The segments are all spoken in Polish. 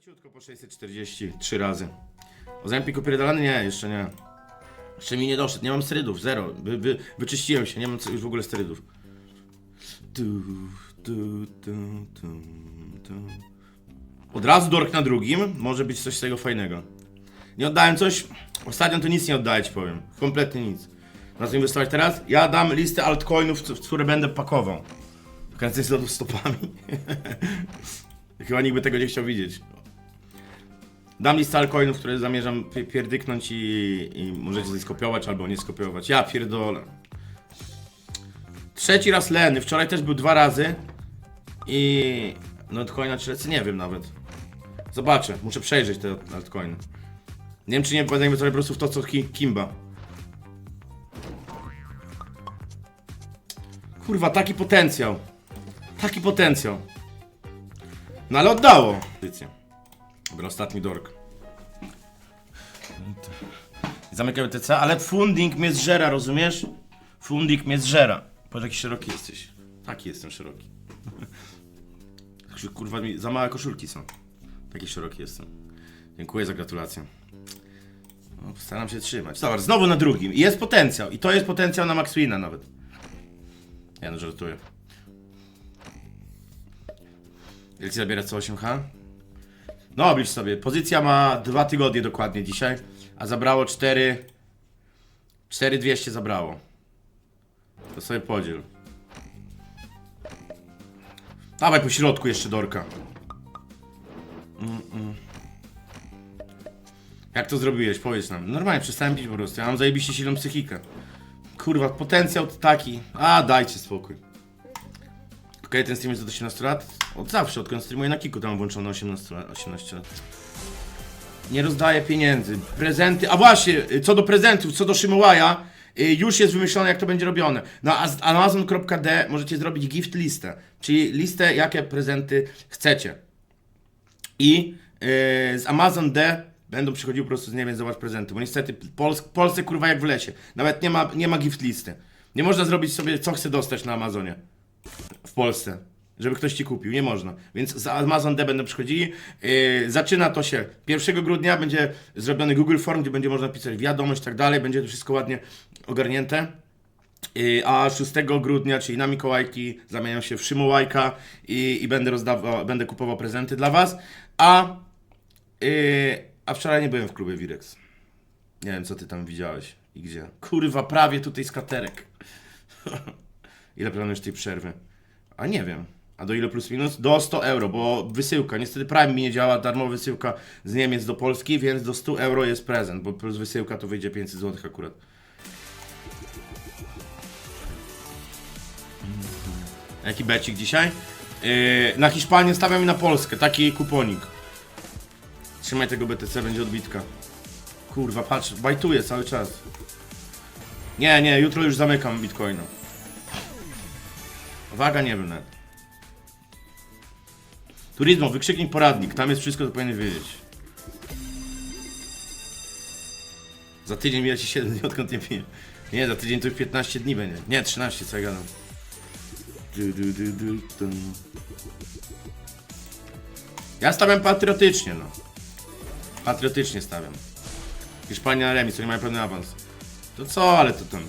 Leciutko po 643 razy. Ozempik opierdolany? Nie, jeszcze nie. Jeszcze mi nie doszedł, nie mam sterydów, zero. Wy, wy, wyczyściłem się, nie mam już w ogóle sterydów. Tu, tu, tu, tu, tu. Od razu dork na drugim, może być coś z tego fajnego. Nie oddałem coś, ostatnio to nic nie oddaję ci powiem. Kompletnie nic. Na co inwestować teraz? Ja dam listę altcoinów, w które będę pakował. Kręcę z lodów stopami. Chyba nikt by tego nie chciał widzieć. Dam listę altcoinów, które zamierzam pi- pierdyknąć i, i możecie sobie skopiować albo nie skopiować. Ja pierdolę. Trzeci raz Leny, wczoraj też był dwa razy. I... No altcoina czy lecę? Nie wiem nawet. Zobaczę, muszę przejrzeć te altcoiny. Nie wiem czy nie będę inwestować po prostu w to co Ki- Kimba. Kurwa, taki potencjał. Taki potencjał. No ale oddało. Dobra, ostatni dork. Zamykamy TC, ale funding mnie zżera, rozumiesz? Funding mnie zżera. Patrz jaki szeroki jesteś. Taki jestem szeroki. Kurwa, mi za małe koszulki są. Taki szeroki jestem. Dziękuję za gratulację. No, staram się trzymać. Dobra, znowu na drugim. I jest potencjał. I to jest potencjał na Max Wina nawet. Ja no żartuję. Jak zabierać co 8H? No, oblicz sobie. Pozycja ma dwa tygodnie dokładnie dzisiaj, a zabrało 4... 4200 zabrało. To sobie podziel. Dawaj po środku jeszcze Dorka. Mm-mm. Jak to zrobiłeś? Powiedz nam. Normalnie, przestałem pić po prostu. Ja mam zajebiście silną psychikę. Kurwa, potencjał to taki. A, dajcie spokój. Okej, ten stream jest od 18 lat? Od zawsze, odkąd streamuję na Kiku, tam włączone 18 lat. 18 lat. Nie rozdaję pieniędzy. Prezenty. A właśnie, y, co do prezentów, co do Szymołaja, y, już jest wymyślone, jak to będzie robione. Na az- Amazon.d możecie zrobić gift listę, czyli listę, jakie prezenty chcecie. I yy, z Amazon D będą przychodziły po prostu z nie wiem zobacz prezenty, bo niestety Pols Polsce kurwa jak w lesie. Nawet nie ma, nie ma gift listy. Nie można zrobić sobie co chce dostać na Amazonie w Polsce, żeby ktoś ci kupił. Nie można. Więc z Amazon D będą przychodzili. Yy, zaczyna to się 1 grudnia, będzie zrobiony Google Form, gdzie będzie można pisać wiadomość i tak dalej. Będzie to wszystko ładnie ogarnięte. Yy, A 6 grudnia, czyli na Mikołajki, zamieniam się w Szymołajka i, i będę rozdawał, będę kupował prezenty dla Was. A, yy, a wczoraj nie byłem w klubie Wirex. Nie wiem, co ty tam widziałeś i gdzie. Kurwa, prawie tutaj skaterek. Ile planujesz tej przerwy? A nie wiem. A do ile plus minus? Do 100 euro, bo wysyłka. Niestety Prime mi nie działa, darmowa wysyłka z Niemiec do Polski, więc do 100 euro jest prezent, bo plus wysyłka to wyjdzie 500 zł akurat. Jaki becik dzisiaj? Yy, na Hiszpanię stawiam i na Polskę. Taki kuponik. Trzymaj tego BTC, będzie odbitka. Kurwa, patrz, bajtuję cały czas. Nie, nie, jutro już zamykam Bitcoina. Waga nie wiem nawet. Turizmo, wykrzyknik poradnik, tam jest wszystko, co powinieneś wiedzieć. Za tydzień mija ci 7 dni, odkąd nie piję. Nie, za tydzień to już 15 dni będzie. Nie, 13, co ja gadam. Du, du, du. Ja stawiam patriotycznie, no. Patriotycznie stawiam. Hiszpania remis, oni mają pewny awans. To co, ale to tam...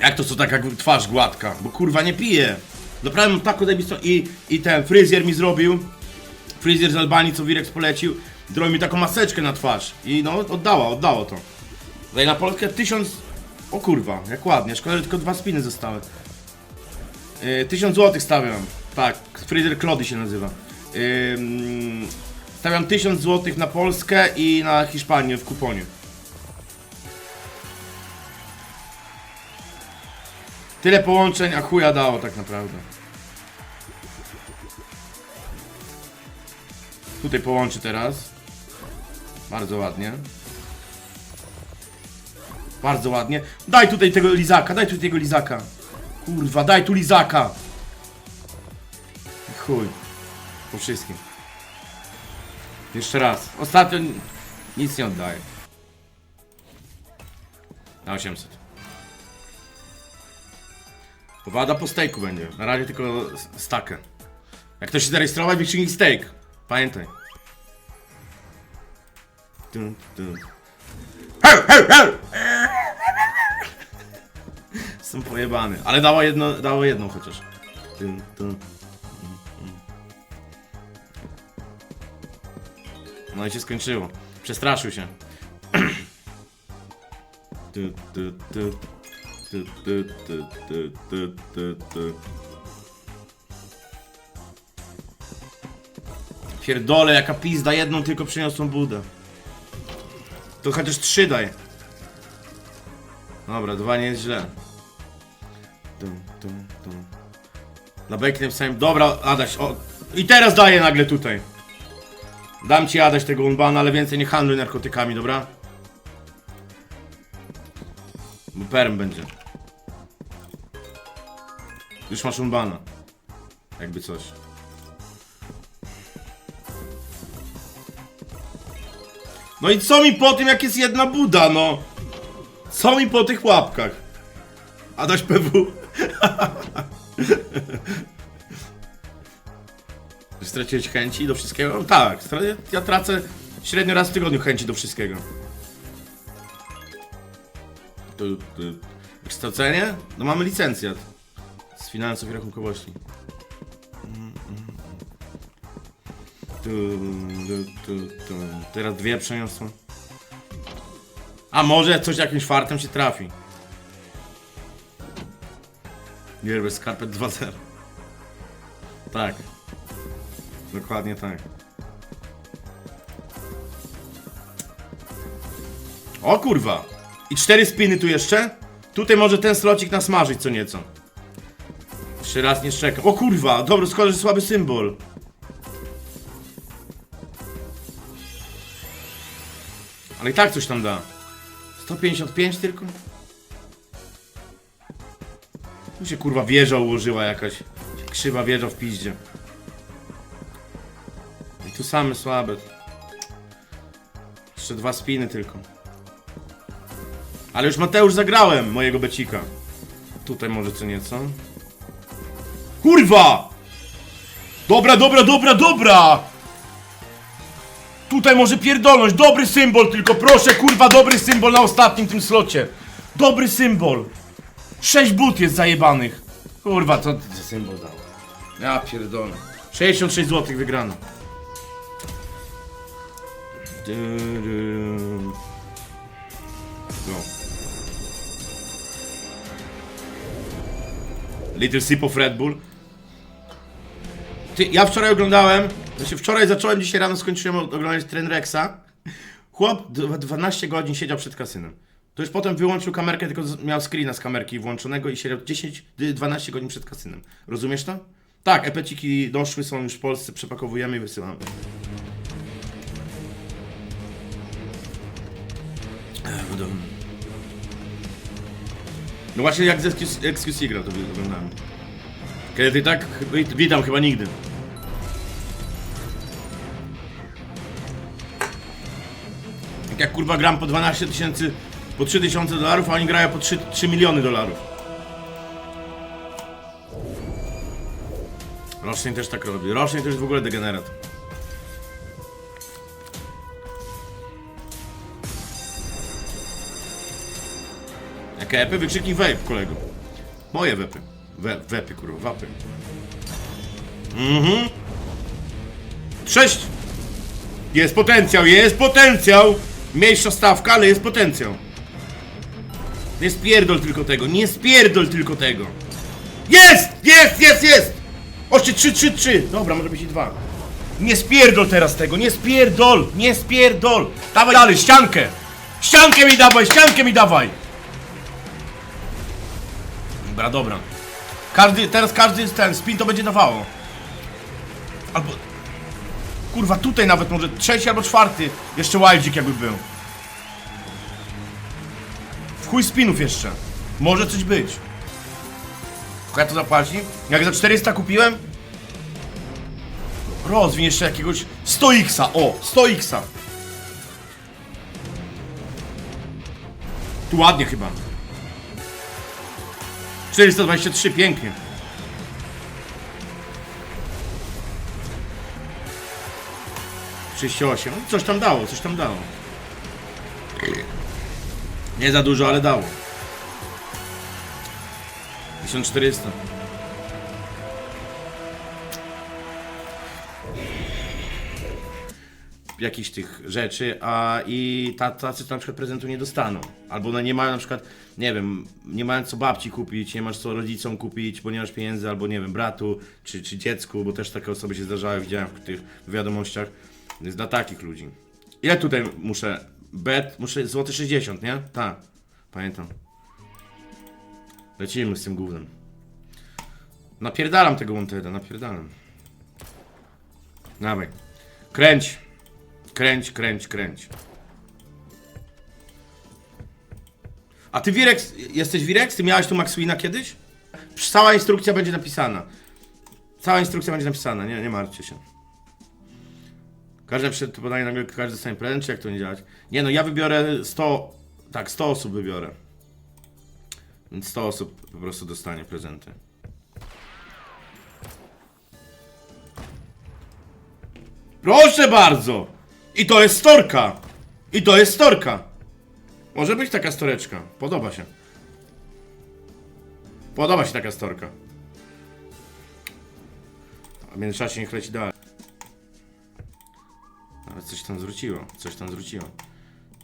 Jak to co taka twarz gładka? Bo kurwa nie piję. Naprawdę taką zajebistą i, i ten fryzjer mi zrobił. Fryzjer z Albanii, co Wirex polecił. Zrobił mi taką maseczkę na twarz. I no, oddała, oddało to. Daję na Polskę tysiąc... O kurwa, jak ładnie. Szkoda, że tylko dwa spiny zostały. Yy, tysiąc złotych stawiam. Tak, fryzjer Klody się nazywa. Yy, stawiam tysiąc złotych na Polskę i na Hiszpanię w kuponie. Tyle połączeń, a chuja dało tak naprawdę. Tutaj połączy teraz. Bardzo ładnie. Bardzo ładnie. Daj tutaj tego lizaka, daj tutaj tego lizaka. Kurwa, daj tu lizaka. Chuj. Po wszystkim. Jeszcze raz. Ostatnio ni- nic nie oddaję. Na 800. Powada po stejku będzie. Na razie tylko stakę. Jak ktoś się zarejestrował, wykrzyknij steak. Pamiętaj. Tu, tu. Heu, heu, heu! Jestem pojebany. Ale dało jedno, dało jedną chociaż. Tu, tu. No i się skończyło. Przestraszył się. Tu, tu, tu. Tu, tu, tu, tu, tu, tu, tu. Pierdole, jaka pizda, jedną tylko przyniosłą budę. To chociaż trzy daj. Dobra, dwa nie jest źle. Tum, tum, tum. Na bek napisałem, dobra, Adaś, o. I teraz daję nagle tutaj. Dam ci Adaś tego unbana, ale więcej nie handluj narkotykami, dobra? Bo perm będzie. Już masz unbana. Jakby coś. No i co mi po tym, jak jest jedna buda, no? Co mi po tych łapkach? Adaś PW. Straciłeś chęci do wszystkiego? No tak, ja tracę średnio raz w tygodniu chęci do wszystkiego. Kształcenie? No mamy licencjat. Finansów i rachunkowości. Tu, tu, tu, tu. Teraz dwie przeniosłem. A może coś jakimś fartem się trafi. Nie, bez skarpet 2.0. Tak. Dokładnie tak. O kurwa! I cztery spiny tu jeszcze? Tutaj może ten slocik nasmażyć co nieco. Jeszcze raz nie szczekam. O kurwa! Dobra, że słaby symbol. Ale i tak coś tam da. 155 tylko? Tu się kurwa wieża ułożyła jakaś. Krzywa wieża w piździe. I tu same słabe. Jeszcze dwa spiny tylko. Ale już Mateusz zagrałem mojego becika. Tutaj może co nieco. Kurwa! Dobra, dobra, dobra, dobra! Tutaj może pierdolność, dobry symbol tylko, proszę, kurwa, dobry symbol na ostatnim tym slocie. Dobry symbol. Sześć but jest zajebanych. Kurwa, co ty za symbol dał? Ja pierdolę. 66 zł wygrano. No. Little sip of Red Bull. Ty, ja wczoraj oglądałem, znaczy wczoraj zacząłem, dzisiaj rano skończyłem oglądać Tren Rexa. Chłop dwa- 12 godzin siedział przed kasynem. To już potem wyłączył kamerkę, tylko miał screena z kamerki włączonego i siedział 10, dy- 12 godzin przed kasynem. Rozumiesz to? Tak, epeciki doszły, są już w Polsce, przepakowujemy i wysyłamy. No. Właśnie jak z XQC XQC grał, to oglądałem. Kiedy ty tak, wi- witam chyba nigdy. Kurwa gram po 12 tysięcy, po 3 tysiące dolarów, a oni grają po 3, 3 miliony dolarów. Roczny też tak robi. Roczny to jest w ogóle degenerat. Jakie epy? Wykrzyknij vape, kolego. Moje wepy. We, wepy, kurwa, wapy. Mhm. Sześć! Jest potencjał, jest potencjał! Mniejsza stawka, ale jest potencjał. Nie spierdol tylko tego, nie spierdol tylko tego. Jest! Jest, jest, jest! Oście 3, 3, 3. Dobra, może być i dwa. Nie spierdol teraz tego, nie spierdol, nie spierdol. Dawaj dalej, ściankę. Ściankę mi dawaj, ściankę mi dawaj. Dobra, dobra. Każdy, teraz każdy ten spin to będzie dawało. Albo... Kurwa, tutaj nawet może trzeci albo czwarty. Jeszcze wildzik jakby był. W chuj spinów jeszcze. Może coś być. Ja to zapłaci? Jak za 400 kupiłem? Rozwiń jeszcze jakiegoś 100 x o, 100 x Tu ładnie chyba. 423, pięknie. 38. No, Coś tam dało, coś tam dało. Nie za dużo, ale dało. 1400. jakichś tych rzeczy, a i ta- tacy na przykład prezentu nie dostaną. Albo one nie mają na przykład, nie wiem, nie mają co babci kupić, nie masz co rodzicom kupić, bo nie masz pieniędzy, albo nie wiem, bratu czy, czy dziecku, bo też takie osoby się zdarzały, widziałem w tych wiadomościach. Jest dla takich ludzi. Ile tutaj muszę? Bet, muszę złoty 60, nie? Tak, pamiętam. Lecimy z tym głównym. Napierdalam tego Monteda, napierdalam. Dawaj. Kręć. Kręć, kręć, kręć. A ty Wirex, jesteś Wirex? Ty miałeś tu Maxwina kiedyś? Cała instrukcja będzie napisana. Cała instrukcja będzie napisana, nie, nie martwcie się. Każde przed podanie nagle każdy dostanie prezent, czy jak to nie działać? Nie no, ja wybiorę 100, tak, 100 osób wybiorę. Więc 100 osób po prostu dostanie prezenty. Proszę bardzo! I to jest storka! I to jest storka! Może być taka storeczka. Podoba się. Podoba się taka storka. A w międzyczasie niech leci dalej. Ale coś tam zwróciło. Coś tam zwróciło.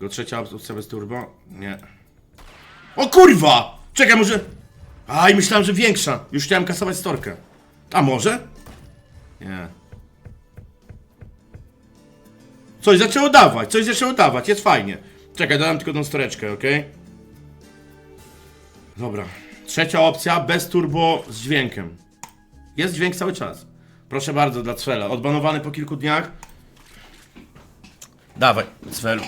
Go trzecia opcja bez turbo? Nie. O kurwa! Czekaj, może... Aj, myślałem, że większa. Już chciałem kasować storkę. A może? Nie. Coś zaczęło dawać, coś zaczęło dawać, jest fajnie. Czekaj, dodam tylko tą storeczkę, ok? Dobra. Trzecia opcja, bez turbo z dźwiękiem. Jest dźwięk cały czas. Proszę bardzo, dla Cwela. Odbanowany po kilku dniach. Dawaj, Cwelu.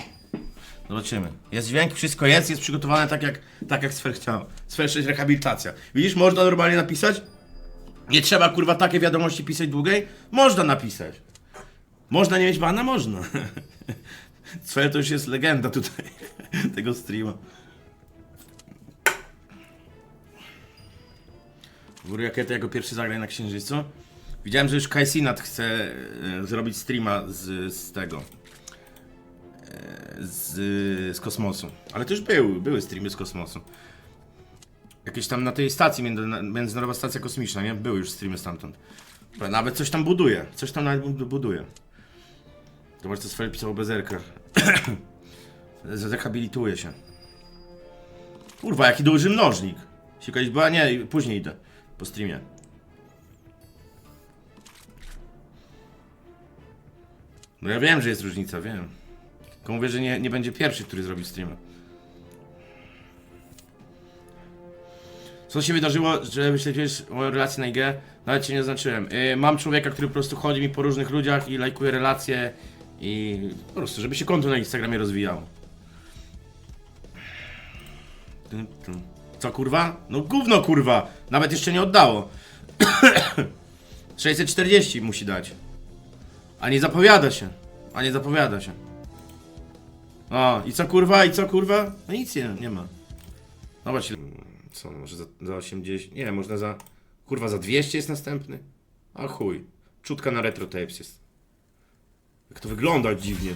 Zobaczymy. Jest dźwięk, wszystko jest, jest przygotowane tak jak, tak jak Sfer chciał. Sfer 6 rehabilitacja. Widzisz, można normalnie napisać? Nie trzeba kurwa takie wiadomości pisać długiej? Można napisać. Można nie mieć bana? Można. Cfel to już jest legenda tutaj tego streama. Wuriakety jako pierwszy zagraj na Księżycu. Widziałem, że już Kaisinat chce e, zrobić streama z, z tego. Z, z kosmosu. Ale już były, były streamy z kosmosu. Jakieś tam na tej stacji, między- Międzynarodowa Stacja Kosmiczna, nie? Były już streamy stamtąd. Nawet coś tam buduje. Coś tam nawet bu- buduje. Zobacz, co swoje pisał bezerka. Zrehabilituje się. Kurwa, jaki duży mnożnik. Sikać była? Nie, później idę. Po streamie. No ja wiem, że jest różnica, wiem. Tylko mówię, że nie, nie będzie pierwszy, który zrobi streama. Co się wydarzyło, że wyśledziłeś moją relację na IG? Nawet cię nie oznaczyłem. Yy, mam człowieka, który po prostu chodzi mi po różnych ludziach i lajkuje relacje i po prostu, żeby się konto na Instagramie rozwijało. Co kurwa? No gówno kurwa! Nawet jeszcze nie oddało. 640 musi dać. A nie zapowiada się. A nie zapowiada się. O, i co kurwa? I co kurwa? No nic nie, nie ma. Zobacz ile... Co, może za, za 80... Nie, można za... Kurwa, za 200 jest następny? A chuj. Czutka na retro tapes jest. Jak to wygląda dziwnie.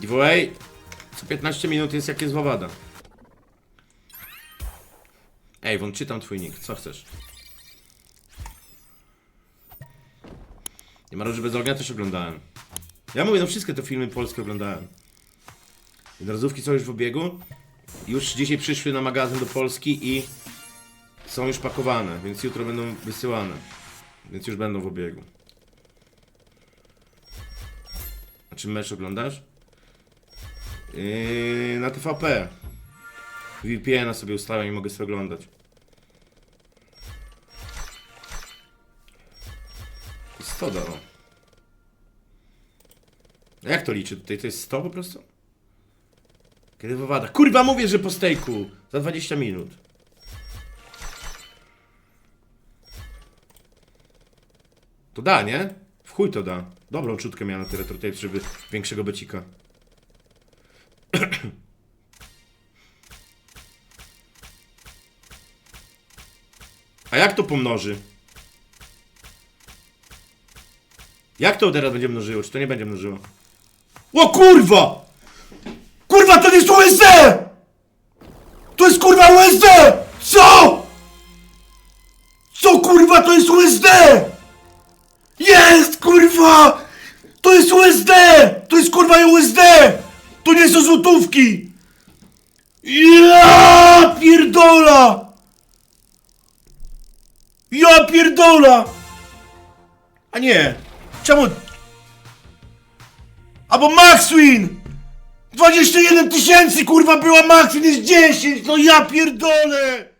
Giveaway co 15 minut jest jak jest. Ej, won czytam twój nick, co chcesz? Nie ma róży bez ognia też oglądałem. Ja mówię, no wszystkie te filmy polskie oglądałem. Jednorazówki są już w obiegu. Już dzisiaj przyszły na magazyn do Polski i są już pakowane, więc jutro będą wysyłane. Więc już będą w obiegu. A czy mecz oglądasz? Yy, na TVP. VPN-a sobie ustawiam i mogę sobie oglądać. To 100 dało. A Jak to liczy tutaj? To jest 100 po prostu? Kiedy wywada? Kurwa mówię, że po stejku! Za 20 minut. To da, nie? W chuj to da. Dobrą czutkę miałem na te retro tapes, żeby większego becika. A jak to pomnoży? Jak to teraz będzie mnożyło, czy to nie będzie mnożyło? O kurwa! Kurwa, to jest USD! To jest kurwa USD! Co? Co kurwa, to jest USD! Jest kurwa! To jest USD! To jest kurwa USD! To nie są złotówki! Ja pierdola! Ja pierdola! A nie! Czemu? Albo Maxwin! 21 tysięcy kurwa była Maxwin jest 10! No ja pierdolę!